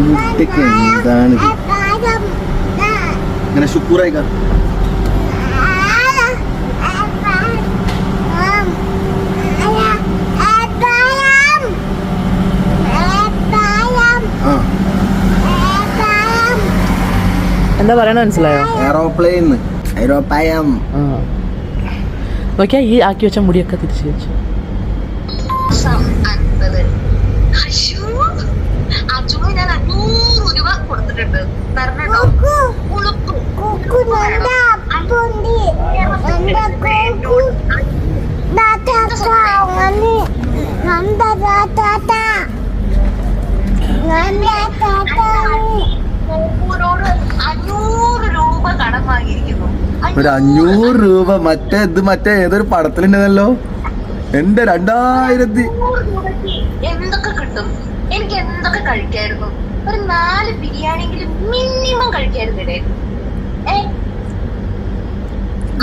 മുട്ടയ്ക്ക് എന്താണ്? ഇങ്ങനെ ശുക്കൂറായിക്ക ആ. എന്താ പറയണ മനസ്സിലായോ? എയറോപ്ലെയിൻ ഐരോപ്പായം നോക്കിയാ ഈ ആക്കി വെച്ച മുടിയൊക്കെ തിരിച്ചു വെച്ചു ദിവസം അൻപത് അയ്യോ അജുന് ഞാൻ അഞ്ഞൂറ് രൂപ കൊടുത്തിട്ടുണ്ട് തരണോ ഒരു അഞ്ഞൂറ് രൂപ മറ്റേ ഇത് മറ്റേ ഏതൊരു പടത്തിലുണ്ടല്ലോ എന്റെ രണ്ടായിരത്തി എന്തൊക്കെ കിട്ടും? എനിക്ക് എന്തൊക്കെ കഴിക്കായിരുന്നു? ഒരു നാല് ബിരിയാണിയെങ്കിലും മിനിമം കഴിക്കായിരുന്നില്ലേ ഏ?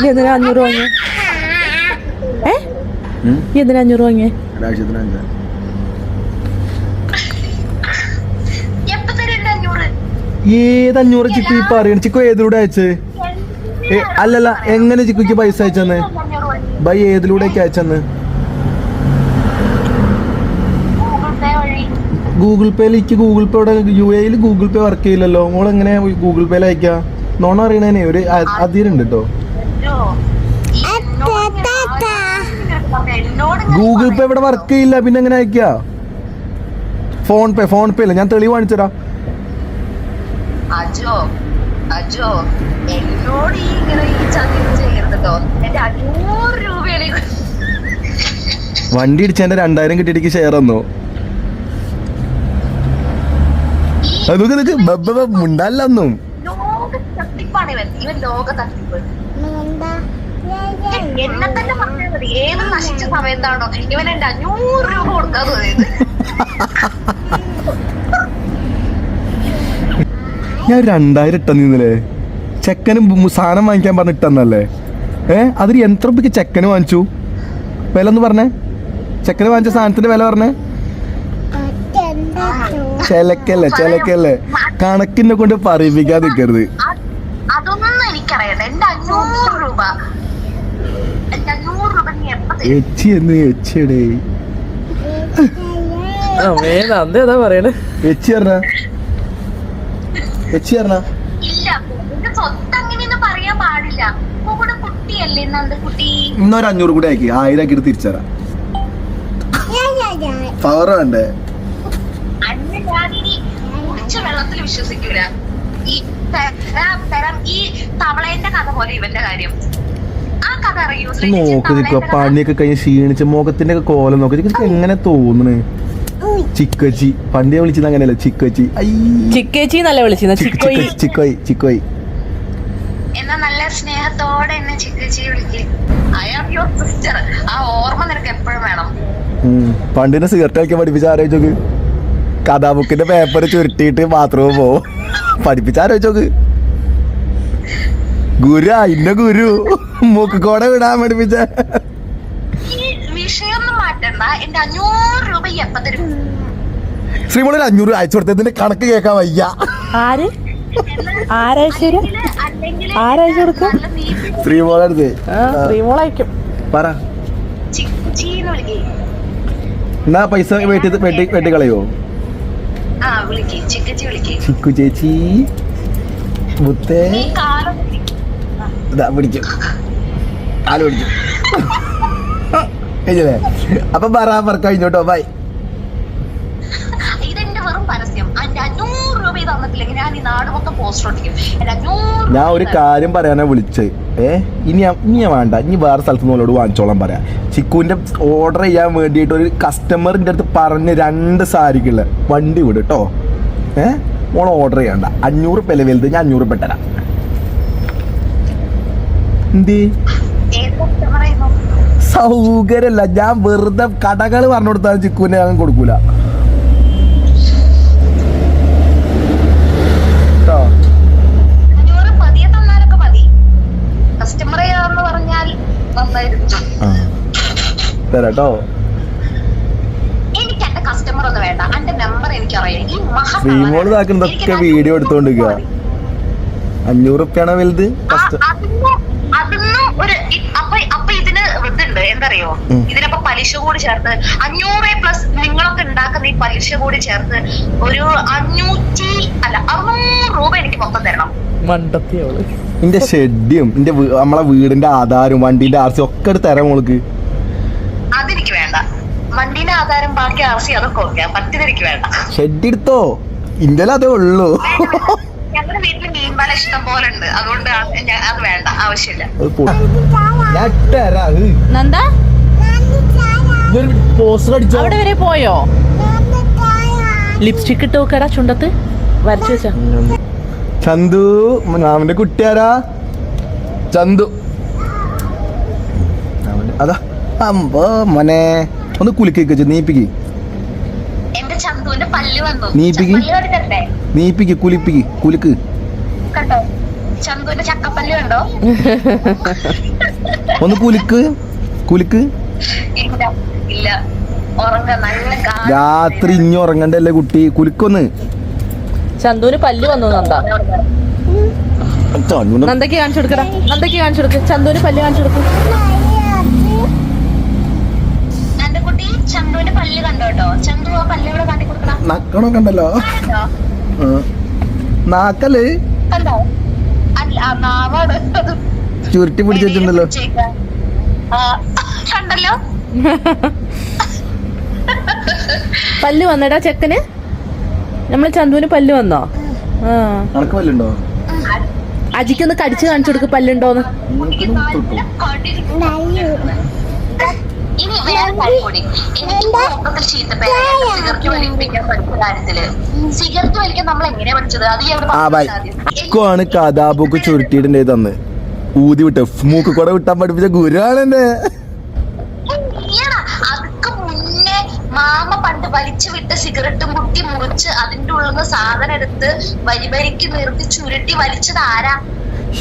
എന്തിനാ അഞ്ഞൂറ് വാങ്ങിയ? ഏ? എന്തിനാ അഞ്ഞൂറ് വാങ്ങിയേ? ഒരാഴ്ചത്തിന് അഞ്ചാ. എപ്പോ തരണ്ട അഞ്ഞൂറ്? ഏത് അഞ്ഞൂറ് ചിക്കു ഇപ്പൊ അറിയണം ചിക്കു ഏതിലൂടെ അയച്ചേ? അല്ലല്ല എങ്ങനെ ചിക്കുക്ക് പൈസ അയച്ചെന്ന്? ബൈ ഏതിലൂടെയൊക്കെ അയച്ചെന്ന് ഗൂഗിൾ പേ വഴി ഗൂഗിൾ പേയിലേക്ക് ഗൂഗിൾ പേ ഇവിടെ യു എയിൽ ഗൂഗിൾ പേ വർക്ക് ചെയ്യില്ലല്ലോ. മോൾ എങ്ങനെ ഗൂഗിൾ പേയിൽ അയക്കാ? നോണ അറിയണേനെ ഒരു അതിരുണ്ട് കേട്ടോ ഗൂഗിൾ പേ ഇവിടെ വർക്ക് ചെയ്യില്ല പിന്നെ എങ്ങനെ അയക്ക? ഫോൺ പേ ഫോൺ പേ ഇല്ല ഞാൻ തെളിവ് കാണിച്ചതാ അജോ അജോ എന്നോട് ഈ ഇങ്ങനെ ഈ ചതി ചെയ്യരുത് കേട്ടോ എന്റെ അഞ്ഞൂറ് രൂപയാണ് ഇത്. വണ്ടി ഇടിച്ചതിന്റെ രണ്ടായിരം കിട്ടിയിട്ട് ഷെയർ തന്നു. നോക്ക് ബബ്ബ മുണ്ടല്ലൊന്നും. ലോക തട്ടിപ്പാണ് ഇവൻ. ഇവൻ ലോക തട്ടിപ്പ്. എന്നെ തന്നെ പറഞ്ഞാൽ മതി. ഏത് നശിച്ച സമയത്താണോ ഇവൻ എന്റെ അഞ്ഞൂറ് രൂപ ഞാൻ രണ്ടായിരം ഇട്ടെന്നില്ലേ ചെക്കന് ചെക്കനും സാധനം വാങ്ങിക്കാൻ പറഞ്ഞ ഇട്ടെന്നല്ലേ? ഏ അതിൽ എത്ര ചെക്കന് വാങ്ങിച്ചു? വില ഒന്ന് പറഞ്ഞേ. ചെക്കന് വാങ്ങിച്ച സാധനത്തിന്റെ വില പറഞ്ഞേ. ചിലക്കല്ലേ ചെലക്കല്ല? കണക്കിനെ കൊണ്ട് പറയിപ്പിക്കാൻ നിൽക്കരുത് അതൊന്നും എനിക്കറിയണ്ട. എന്റെ അഞ്ഞൂറ് രൂപ. എന്റെ അഞ്ഞൂറ് രൂപ നീ? എച്ചി എന്ന് പറയണേ? എച്ചി പറഞ്ഞ? എച്ചി പറഞ്ഞ? ഇല്ല എന്റെ സ്വത്ത് അങ്ങനെയൊന്നും പറയാൻ പാടില്ല. കൂടെ കുട്ടിയല്ലേ നന്ദ കുട്ടി? ഇന്നൊരു അഞ്ഞൂറ് കൂടി ആക്കി. ആയിരം ആക്കിയിട്ട് തിരിച്ചുതരാം പവർ വേണ്ടേ? ഞാനിനി കുടിച്ച വെള്ളത്തിൽ വിശ്വസിക്കൂല. ഈ തരാം ഈ തവളേന്റെ കഥ പോലെ ഇവന്റെ കാര്യം. നോക്ക് കഥ? പണിയൊക്കെ കഴിഞ്ഞ് ക്ഷീണിച്ച് മുഖത്തിന്റെ ഒക്കെ കോലം നോക്കി. എങ്ങനെ തോന്നുന്നു ചിക്കച്ചി. പണ്ട് ഞാൻ വിളിച്ചത് അങ്ങനെയല്ല? ചിക്കച്ചി. ചിക്കച്ചി ചിക്കേച്ചി എന്നല്ല വിളിച്ചിരുന്ന? ചിക്ക് ചിക്കോയി. ചിക്ക് ചിക്കോയ്. ചിക്കോയ്. എന്നാ നല്ല സ്നേഹത്തോടെ എന്നെ ചിക്കച്ചി വിളിക്കും. ഐ ആം യുവർ സിസ്റ്റർ ആ ഓർമ്മ നിനക്ക് എപ്പോഴും വേണം. പണ്ടിനെ സിഗരറ്റ് കളിക്കാൻ പഠിപ്പിച്ച ആലോചിച്ചോക്ക് കഥാബുക്കിന്റെ പേപ്പർ ചുരുട്ടിയിട്ട് ബാത്റൂമിൽ പോവും. പഠിപ്പിച്ച ചോക്ക് ഗുരു ഇന്ന ഗുരു. മൂക്കോടെ വിടാൻ പഠിപ്പിച്ച ശ്രീമോളിൽ അഞ്ഞൂറ് അയച്ചു കൊടുത്തതിന്റെ കണക്ക് കേൾക്കാൻ വയ്യ. ആര്? ആരാഴ്ച അല്ലെങ്കിൽ ആരയച്ചു കൊടുക്ക? നല്ല നീട്ടി ശ്രീമോളെ അടുത്ത് ശ്രീമോളയക്കും പറ. ചിക്കച്ചിന്ന് വിളിക്കേ. എന്നാ പൈസ വെട്ടി വെട്ടി വെട്ടി കളയോ ആ വിളിക്കേ ചിക്കച്ചി വിളിക്കേ ചിക്കു ചേച്ചി മുത്തേ. ഇതാ പിടിക്കും. കാൽ പിടിക്കും. അപ്പൊ പറ പറ കഴിഞ്ഞോട്ടോ ബൈ. ഞാൻ ഈ നാട് മൊത്തം പോസ്റ്റർ ഒട്ടിക്കും എന്റെ അഞ്ഞൂറ് ഞാൻ ഒരു കാര്യം പറയാനാ വിളിച്ചത് ഏ? ഇനി ഞാൻ- ഇനി ഞാൻ വേണ്ട. ഇനി വേറെ സ്ഥലത്ത് നിന്ന് ഓരോട് വാങ്ങിച്ചോളാൻ പറയാം. ചിക്കുവിന്റെ ഓർഡർ ചെയ്യാൻ വേണ്ടിയിട്ട് ഒരു കസ്റ്റമറിന്റെ അടുത്ത് പറഞ്ഞ് രണ്ട് സാരിക്കുള്ള വണ്ടി വിട് കേട്ടോ ഏ? മോൾ ഓർഡർ ചെയ്യണ്ട. അഞ്ഞൂറ് പെല വലുത്? ഞാൻ അഞ്ഞൂറ് പെട്ടരാ എന്തേ? ഏത് customer ആയിരുന്നു? സൗകര്യമല്ല ഞാൻ വെറുതെ കടകൾ പറഞ്ഞു കൊടുത്താൽ ചിക്കുവിനെ ഞാൻ കൊടുക്കൂല കേട്ടോ അഞ്ഞൂറ് പതിയെ തന്നാലൊക്കെ മതി കസ്റ്റമർ ഏതാന്ന് പറഞ്ഞാൽ നന്നായിരുന്നു ആ തരാട്ടോ. എനിക്ക് എന്റെ കസ്റ്റമർ ഒന്നും വേണ്ട. നമ്പർ എനിക്കറിയാം. ഈ മഹാ ശ്രീമോൾ ഇതാക്കുന്നതൊക്കെ വീഡിയോ എടുത്തോണ്ടിരിക്കുക അഞ്ഞൂറ് റുപ്യാണോ വലുത്? അതിന്ന് ഒരു ഇ- അപ്പൊ അപ്പൊ ഇതിന് ഇതുണ്ട്. എന്തറിയോ. ഇതിനപ്പൊ പലിശ കൂടി ചേർത്ത്. അഞ്ഞൂറ് പ്ലസ് നിങ്ങളൊക്കെ ഉണ്ടാക്കുന്ന ഈ പലിശ കൂടി ചേർത്ത് ഒരു അഞ്ഞൂറ്റി അല്ല അറുന്നൂറ് രൂപ എനിക്ക് മൊത്തം തരണം. മണ്ടത്തിയോൾ നിന്റെ ഷെഡിയും നിന്റെ നമ്മളെ വീടിന്റെ ആധാരം വണ്ടിന്റെ ആർസി ഒക്കെ എടുത്ത് തരാം മോൾക്ക്. അതെനിക്ക് വേണ്ട. വണ്ടീന്റെ ആധാരം ബാക്കി ആർസി അതൊക്കെ ഓക്കെ. പറ്റുന്ന എനിക്ക് വേണ്ട. ഷെഡ് എടുത്തോ ഇന്ത്യയിൽ അതേ ഉള്ളൂ. ഞങ്ങളുടെ വീട്ടിൽ മീൻപാല ഇഷ്ടം പോലെ ഉണ്ട് അതുകൊണ്ട് അത് വേണ്ട. ആവശ്യമില്ല. നന്ദ? അവിടെ വരെ പോയോ? ലിപ്സ്റ്റിക് ഇട്ട് നോക്കടാ ചുണ്ടത്ത്. വരച്ചു വെച്ചാ. ചന്തു മാമന്റെ കുട്ടിയാരാ? ചന്തു. അവന്റെ- അതാ. അമ്പോ മോനെ ഒന്ന് കുലുക്കിക്ക് നീപ്പിക്ക്. നീപ്പിക്ക്. നീപ്പിക്ക് കുലിപ്പിക്ക് കുലുക്ക്. ഒന്ന് കുലുക്ക് കുലുക്ക്. രാത്രി ഇഞ്ഞി ഉറങ്ങണ്ടല്ലേ കുട്ടി? കുലുക്കൊന്ന്. ചന്തുവിന് പല്ല് വന്നു നന്ദ. നന്ദക്ക് കാണിച്ചു കൊടുക്കടാ. നന്ദക്ക് കാണിച്ചു കൊടുക്ക്. ചന്തുവിന് പല്ല് കാണിച്ചു കൊടുക്കും എന്റെ കുട്ടി ചന്തുവിന്റെ പല്ല് കണ്ടോ കേട്ടോ ചന്തു ആ പല്ല് ഇവിടെ കാട്ടി കൊടുക്കണം നക്കണൊക്കെ ഉണ്ടല്ലോ നാക്കൽ? ചുരുട്ടി പിടിച്ച് വെച്ചിട്ടുണ്ടല്ലോ. പിടിച്ചേക്ക. ആ, കണ്ടല്ലോ? പല്ല് വന്നടാ ചെക്കന്? നമ്മളെ ചന്തുവിന് പല്ല് വന്നോ? പല്ലുണ്ടോ? അജിക്കൊന്ന് കടിച്ചു കാണിച്ചു കൊടുക്ക് പല്ലുണ്ടോന്ന്. ഇനി വേറെ കാര്യം കൂടി എനിക്ക് മൊത്തത്തിൽ ചീത്തപ്പേരാണ് സിഗരറ്റ് വലിപ്പിക്കാൻ പഠിച്ച കാര്യത്തിൽ. സിഗരറ്റ് വലിക്കാൻ നമ്മൾ എങ്ങനെയാ പഠിച്ചത്? അത്. ഇക്കുവാണ് കഥാബുക്ക് ചുരുട്ടിയിട്ടുണ്ട് തന്ന് ഊതി വിട്ട്. മൂക്ക് കൂടെ വിട്ടാൻ പഠിപ്പിച്ച ഗുരുവാണ് എന്റെ അതൊക്കെ മുന്നേ മാമ പണ്ട് വലിച്ചു വിട്ട സിഗരറ്റ് മുട്ടി മുറിച്ച് അതിന്റെ ഉള്ളിൽ നിന്ന് സാധനം എടുത്ത് വരിവരിക്ക് നിർത്തി ചുരുട്ടി വലിച്ചത് ആരാ?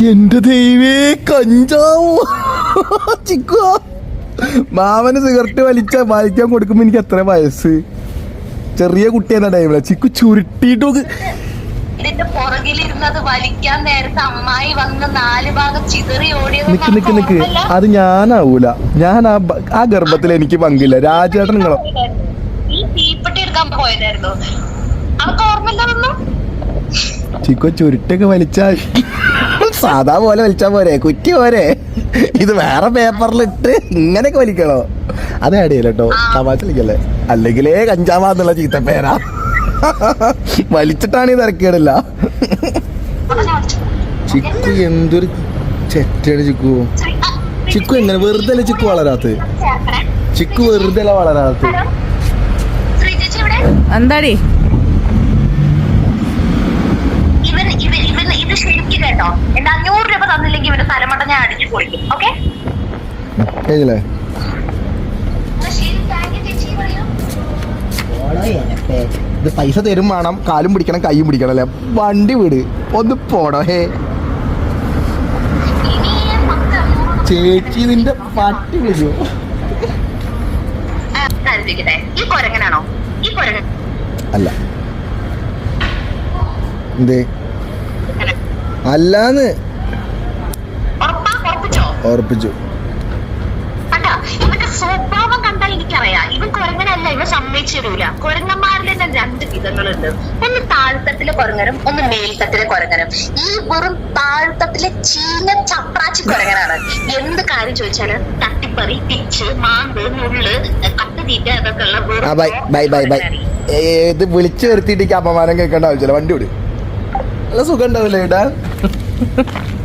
എന്റെ ദൈവേ കഞ്ചാവോ? ചിക്കോ മാമന് സിഗരറ്റ് വലിച്ച വലിക്കാൻ കൊടുക്കുമ്പോ എനിക്ക് എത്ര വയസ്സ്? ചെറിയ കുട്ടി എന്ന ടൈമില ചിക്കു ചുരുട്ടിയിട്ട് നോക്ക്. ഇതിന്റെ പുറകിലിരുന്നത് വലിക്കാൻ നേരത്തെ അമ്മായി വന്ന് നാല് ഭാഗം ചിതറി ഓടിയത് നിക്ക് നിക്ക് നിക്ക്. അത് ഞാനാവൂല. ഞാൻ ആ ഗർഭത്തിൽ എനിക്ക് പങ്കില്ല. രാജേട്ടൻ നിങ്ങളോ? ഈ തീപ്പെട്ടി എടുക്കാൻ പോയതായിരുന്നു. അവർക്ക് ചിക്കോ ചുരുട്ടൊക്കെ വലിച്ചാ സാധാ പോലെ വലിച്ചാ പോരെ കുറ്റി പോരെ. ഇത് വേറെ പേപ്പറിലിട്ട് ഇങ്ങനെയൊക്കെ വലിക്കണോ? അത് ആഡ് ചെയ്യല തമാശ കളിക്കല്ലേ? അല്ലെങ്കിലേ കഞ്ചാവാന്നുള്ള പേരാ വലിച്ചിട്ടാണ് ഈ തിരക്കേടില്ല. ചിക്കു എന്തൊരു ചെറ്റാണ് ചിക്കു. ചിക്കു എങ്ങനെ? വെറുതെ ചിക്കു വളരാത്ത്? ചിക്കു വെറുതെ അല്ല വളരാത്ത്? എന്താടി ഇവൻ ഇവൻ ഇവൻ ഇത് ശരിക്കും കേട്ടോ. എന്റെ അഞ്ഞൂറ് രൂപ തന്നില്ലെങ്കിൽ ഇവന്റെ തലമണ്ട ഞാൻ അടിച്ചു പൊളിക്കും. ഓക്കെ കഴിഞ്ഞില്ലേ ഇത് പൈസ തരും വേണം. കാലും പിടിക്കണം കൈയും പിടിക്കണം അല്ലേ? വണ്ടി വിട്. ഒന്ന് പോടോ ഹേ. ചേച്ചി നിന്റെ പട്ടി വിളിച്ചു ആ, കാര്യം ഈ കൊരങ്ങനാണോ? ഈ കൊരങ്ങൻ അല്ല. എന്തേ? അല്ലാന്ന്. ഓർപ്പിച്ചു ഉറപ്പിച്ചോ? ഉറപ്പിച്ചു. കണ്ടാ ഇവന്റെ സ്വഭാവം കണ്ടാൽ എനിക്കറിയാം. ഇവൻ കുരങ്ങനല്ല ഇവ സമ്മതിച്ചു തരൂല കുരങ്ങന്മാരിൽ തന്നെ രണ്ട് വിധങ്ങളുണ്ട്. ഒന്ന് കുരങ്ങനും ഒന്ന് കുരങ്ങനും. ഈ വെറും താഴ്ത്തട്ടിലെ ചീഞ്ഞ ചപ്രാച്ചി കുരങ്ങനാണ്. എന്ത് കാര്യം ചോദിച്ചാൽ തട്ടിപ്പറി പിച്ച് മുള്ള് കട്ടുതീറ്റ അതൊക്കെ ഉള്ള ഇത് വിളിച്ചു നിർത്തിയിട്ട് അപമാനം കേൾക്കേണ്ട ആവശ്യമില്ല. വണ്ടി വിട് നല്ല സുഖം ഉണ്ടാവില്ലേ ഇടാൻ